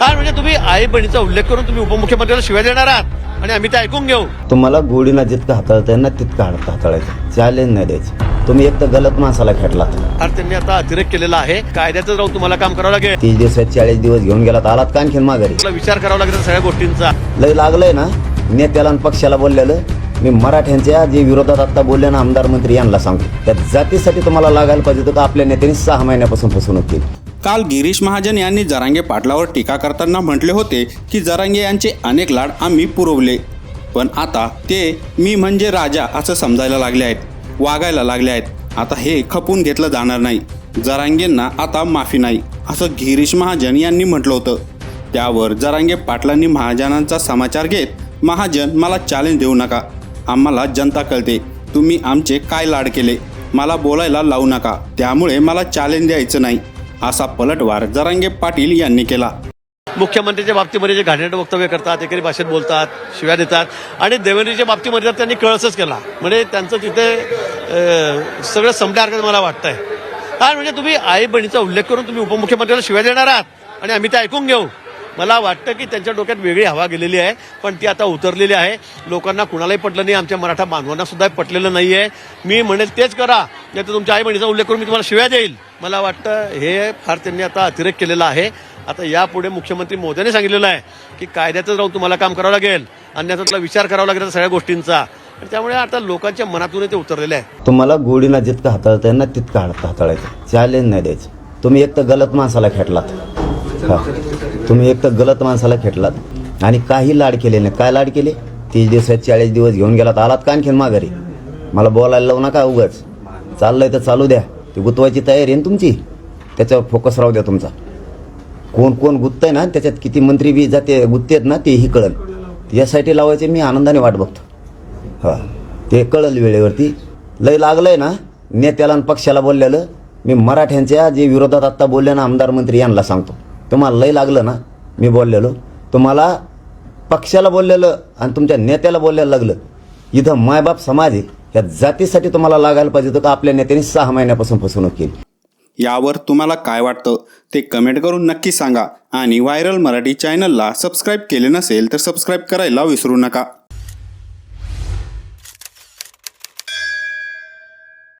काय म्हणजे तुम्ही आई बहिणीचा उल्लेख करून तुम्ही उपमुख्यमंत्र्याला शिवाय देणार आहात? आणि आम्ही ते ऐकून घेऊ. तुम्हाला गोडीनं जितकं हाताळता ना तितकं हात- हाताळायचं. चॅलेंज नाही द्यायचं. तुम्ही एक तर गलत माणसाला खेटलात. फार त्यांनी आता अतिरेक केलेला आहे. कायद्याचं राहून तुम्हाला काम करावं लागेल. तीस दिवसात चाळीस दिवस घेऊन गेलात आलात का आणखीन माघारी? विचार करावा लागेल सगळ्या गोष्टींचा. लय लागलंय ना? नेत्याला आणि पक्षाला बोललेलं. मी मराठ्यांच्या जे विरोधात आता बोलले ना आमदार मंत्री यांना सांगतो. त्या जातीसाठी तुम्हाला लागायला पाहिजे होतं का आपल्या नेत्यांनी सहा महिन्यापासून फसवणूक केली. काल गिरीश महाजन यांनी जरांगे पाटलावर टीका करताना म्हटले होते की जरांगे यांचे अनेक लाड आम्ही पुरवले. पण आता ते मी म्हणजे राजा असं समजायला लागले आहेत वागायला लागले आहेत. आता हे खपून घेतलं जाणार नाही. जरांगेंना आता माफी नाही असं गिरीश महाजन यांनी म्हटलं होतं. त्यावर जरांगे पाटलांनी महाजनांचा समाचार घेत महाजन मला चॅलेंज देऊ नका. आम्हाला जनता कळते. तुम्ही आमचे काय लाड केले? मला बोलायला लावू नका. त्यामुळे मला चॅलेंज द्यायचं नाही. असा पलटवार जरांगे पाटील यांनी केला. मुख्यमंत्र्यांच्या बाबतीमध्ये जे घाणेरडं वक्तव्य करतात एकेरी भाषेत बोलतात शिव्या देतात आणि देवेंद्रच्या बाबतीमध्ये तर त्यांनी कळसच केला. म्हणजे त्यांचं तिथे सगळं संपल्यासारखं मला वाटतंय. काय म्हणजे तुम्ही आई बहिणीचा उल्लेख करून तुम्ही उपमुख्यमंत्र्याला शिव्या देणार आहात आणि आम्ही ते ऐकून घेऊ. मला वाटतं की त्यांच्या डोक्यात वेगळी हवा गेलेली आहे पण ती आता उतरलेली आहे. लोकांना कुणालाही पटलं नाही आमच्या मराठा बांधवांना सुद्धा पटलेलं नाही आहे मी म्हणेल तेच करा नाही तर तुमच्या आई बहिणीचा उल्लेख करून मी तुम्हाला शिव्या देईल. मला वाटतं हे फार त्यांनी आता अतिरेक केलेला आहे. आता यापुढे मुख्यमंत्री मोदींनी सांगितलेलं आहे की कायद्यातच राहून तुम्हाला काम करावं लागेल. अन्यथा तुला विचार करावा लागेल सगळ्या गोष्टींचा. त्यामुळे आता लोकांच्या मनातून ते उतरलेले आहे. तुम्हाला गोडीना जितकं हाताळता येईल ना तितकं हात- हाताळायचं. चॅलेंज नाही द्यायचं. तुम्ही एक तर गलत माणसाला खेटलात. हा. तुम्ही एक तर गलत माणसाला खेटलात आणि काही लाड केले नाही. काय लाड केले? तीस दिवसात चाळीस दिवस घेऊन गेलात आलात का आणखीन माघारी? मला बोलायला लावू नका उगाच. चाललंय तर चालू द्या. ती गुतवायची तयारी आहे ना तुमची? त्याच्यावर फोकस राहू द्या तुमचा. कोण कोण गुत्तय ना त्याच्यात किती मंत्री बी जाते गुत्तेत ना तेही कळल. यासाठी लावायचे मी आनंदाने वाट बघतो. हां. ते कळल वेळेवरती. लय लागलंय ना नेत्याला आणि पक्षाला बोललेलं. मी मराठ्यांच्या जे विरोधात आत्ता बोलले ना आमदार मंत्री यांना सांगतो. तुम्हाला लय लागलं ना? मी बोललेलो. तुम्हाला पक्षाला बोललेलं आणि तुमच्या नेत्याला बोलायला लागलं. इथं मायबाप समाज आहे. या जातीसाठी तुम्हाला लागायला पाहिजे होतं का आपल्या नेत्यांनी सहा महिन्यापासून फसवणूक केली? यावर तुम्हाला काय वाटतं? ते कमेंट करून नक्की सांगा. आणि व्हायरल मराठी चॅनलला सबस्क्राईब केले नसेल तर सबस्क्राईब करायला विसरू नका.